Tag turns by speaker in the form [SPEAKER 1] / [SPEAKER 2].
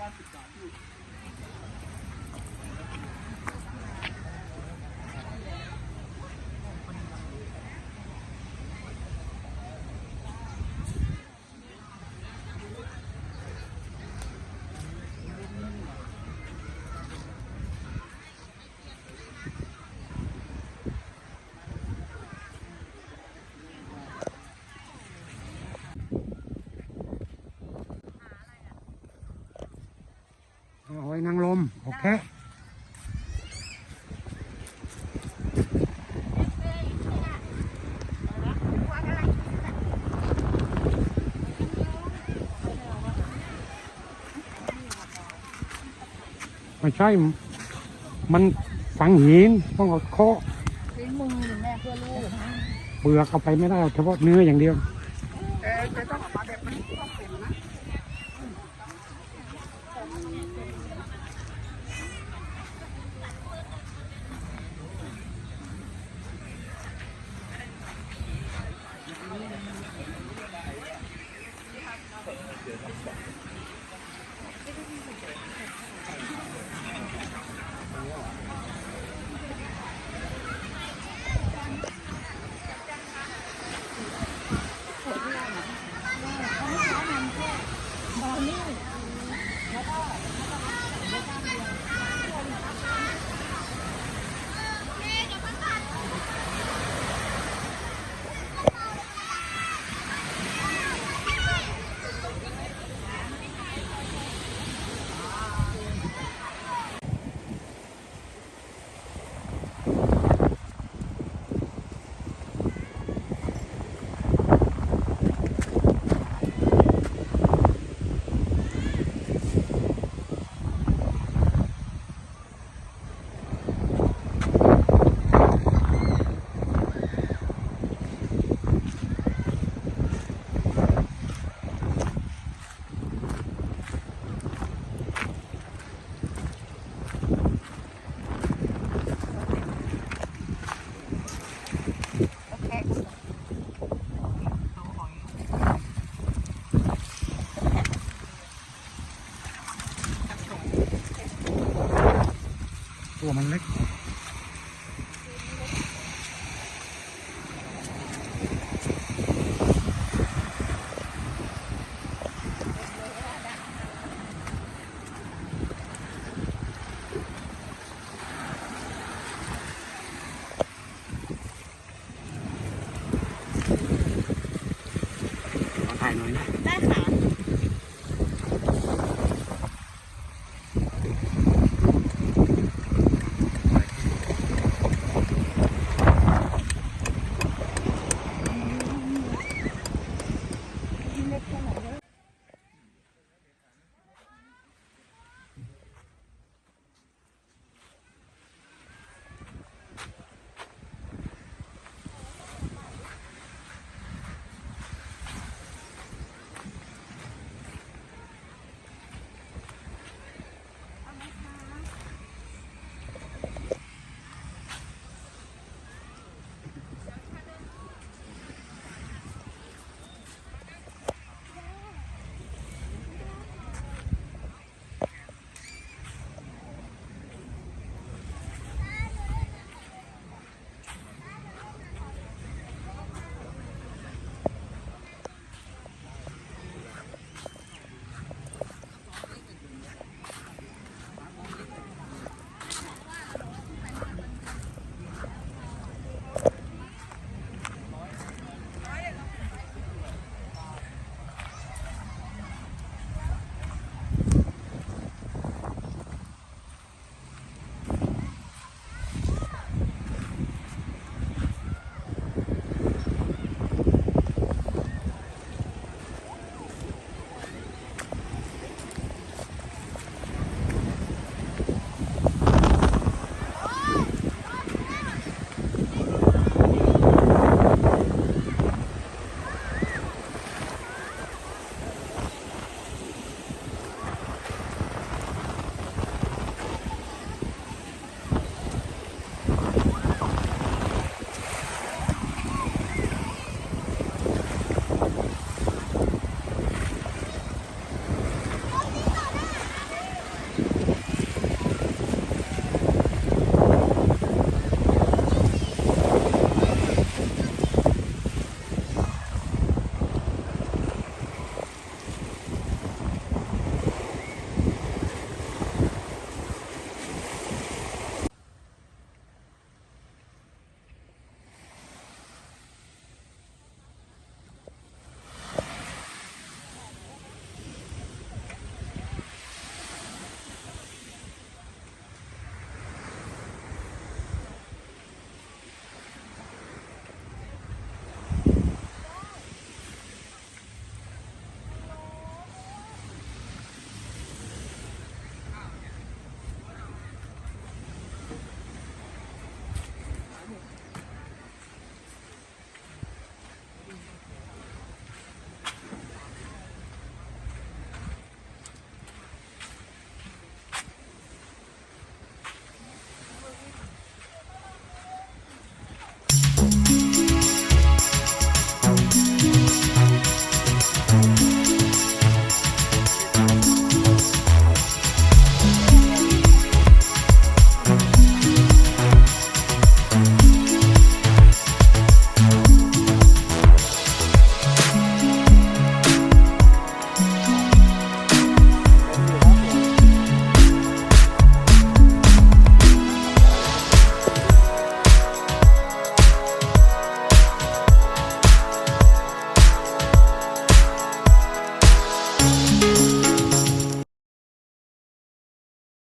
[SPEAKER 1] five, six, five. ไม่ใช่ มันฝังหินต้องเอาเคาะ
[SPEAKER 2] ฝีมือแม่เพื่อลูก
[SPEAKER 1] เปลือกเอาไปไม่ได้เฉพาะเนื้ออย่างเดียว
[SPEAKER 2] เออจะต้องเอาแบบมันต้องเป็นนะ
[SPEAKER 1] ตัวมันเล็ก